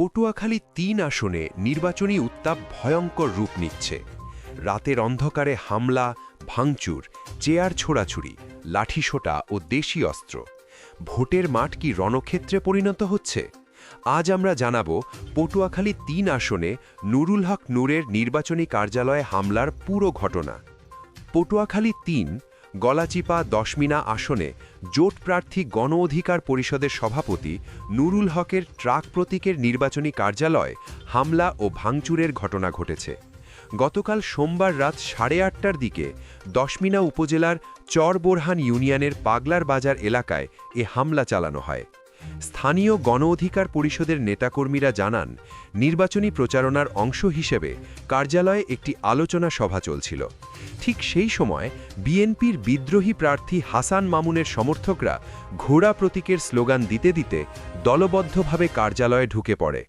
পটুয়াখালী তিন আসনে নির্বাচনী উত্তাপ ভয়ঙ্কর রূপ নিচ্ছে। রাতের অন্ধকারে হামলা, ভাঙচুর, চেয়ার ছোড়াছুড়ি, লাঠিসোটা ও দেশি অস্ত্র। ভোটের মাঠ কি রণক্ষেত্রে পরিণত হচ্ছে? আজ আমরা জানাব পটুয়াখালী তিন আসনে নুরুল হক নূরের নির্বাচনী কার্যালয়ে হামলার পুরো ঘটনা। পটুয়াখালী তিন গলাচিপা দশমিনা আসনে জোট প্রার্থী গণ অধিকার পরিষদের সভাপতি নুরুল হকের ট্রাক প্রতীকের নির্বাচনী কার্যালয় হামলা ও ভাঙচুরের ঘটনা ঘটেছে। গতকাল সোমবার রাত সাড়ে আটটার দিকে দশমিনা উপজেলার চরবোরহান ইউনিয়নের পাগলার বাজার এলাকায় এ হামলা চালানো হয়। স্থানীয় গণ অধিকার পরিষদের নেতাকর্মীরা জানান, নির্বাচনী প্রচারণার অংশ হিসেবে কার্যালয়ে একটি আলোচনা সভা চলছিল। ঠিক সেই সময় বিএনপির বিদ্রোহী প্রার্থী হাসান মামুনের সমর্থকরা ঘোড়া প্রতীকের স্লোগান দিতে দিতে দলবদ্ধভাবে কার্যালয়ে ঢুকে পড়ে।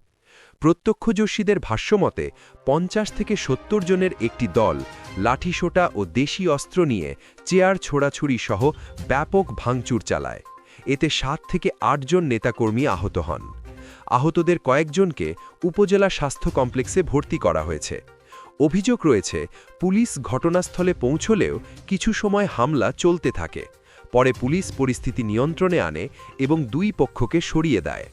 প্রত্যক্ষদর্শীদের ভাষ্যমতে, পঞ্চাশ থেকে সত্তর জনের একটি দল লাঠিসোটা ও দেশি অস্ত্র নিয়ে চেয়ার ছোড়াছুড়ি সহ ব্যাপক ভাঙচুর চালায়। এতে সাত থেকে আটজন নেতাকর্মী আহত হন। আহতদের কয়েকজনকে উপজেলা স্বাস্থ্য কমপ্লেক্সে ভর্তি করা হয়েছে। অভিযোগ রয়েছে, পুলিশ ঘটনাস্থলে পৌঁছলেও কিছু সময় হামলা চলতে থাকে। পরে পুলিশ পরিস্থিতি নিয়ন্ত্রণে আনে এবং দুই পক্ষকে সরিয়ে দেয়।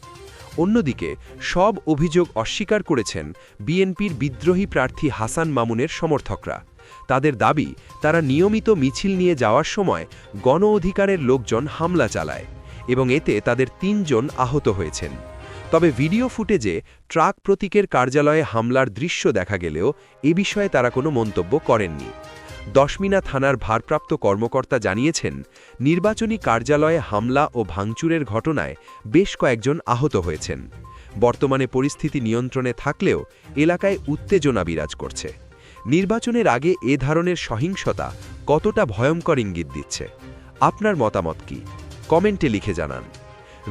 অন্যদিকে, সব অভিযোগ অস্বীকার করেছেন বিএনপির বিদ্রোহী প্রার্থী হাসান মামুনের সমর্থকরা। তাদের দাবি, তারা নিয়মিত মিছিল নিয়ে যাওয়ার সময় গণ অধিকারের লোকজন হামলা চালায়। এবং এতে তাদের তিনজন আহত হয়েছেন। তবে ভিডিও ফুটেজে ট্রাক প্রতীকের কার্যালয়ে হামলার দৃশ্য দেখা গেলেও এ বিষয়ে তারা কোনো মন্তব্য করেননি। দশমিনা থানার ভারপ্রাপ্ত কর্মকর্তা জানিয়েছেন, নির্বাচনী কার্যালয়ে হামলা ও ভাঙচুরের ঘটনায় বেশ কয়েকজন আহত হয়েছেন। বর্তমানে পরিস্থিতি নিয়ন্ত্রণে থাকলেও এলাকায় উত্তেজনা বিরাজ করছে। নির্বাচনের আগে এ ধরনের সহিংসতা কতটা ভয়ঙ্কর ইঙ্গিত দিচ্ছে? আপনার মতামত কি? কমেন্টে লিখে জানান।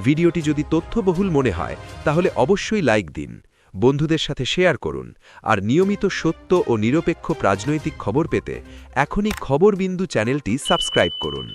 ভিডিওটি যদি তথ্যবহুল মনে হয়, তাহলে অবশ্যই লাইক দিন, বন্ধুদের সাথে শেয়ার করুন, আর নিয়মিত সত্য ও নিরপেক্ষ রাজনৈতিক খবর পেতে এখনই খবরবিন্দু চ্যানেলটি সাবস্ক্রাইব করুন।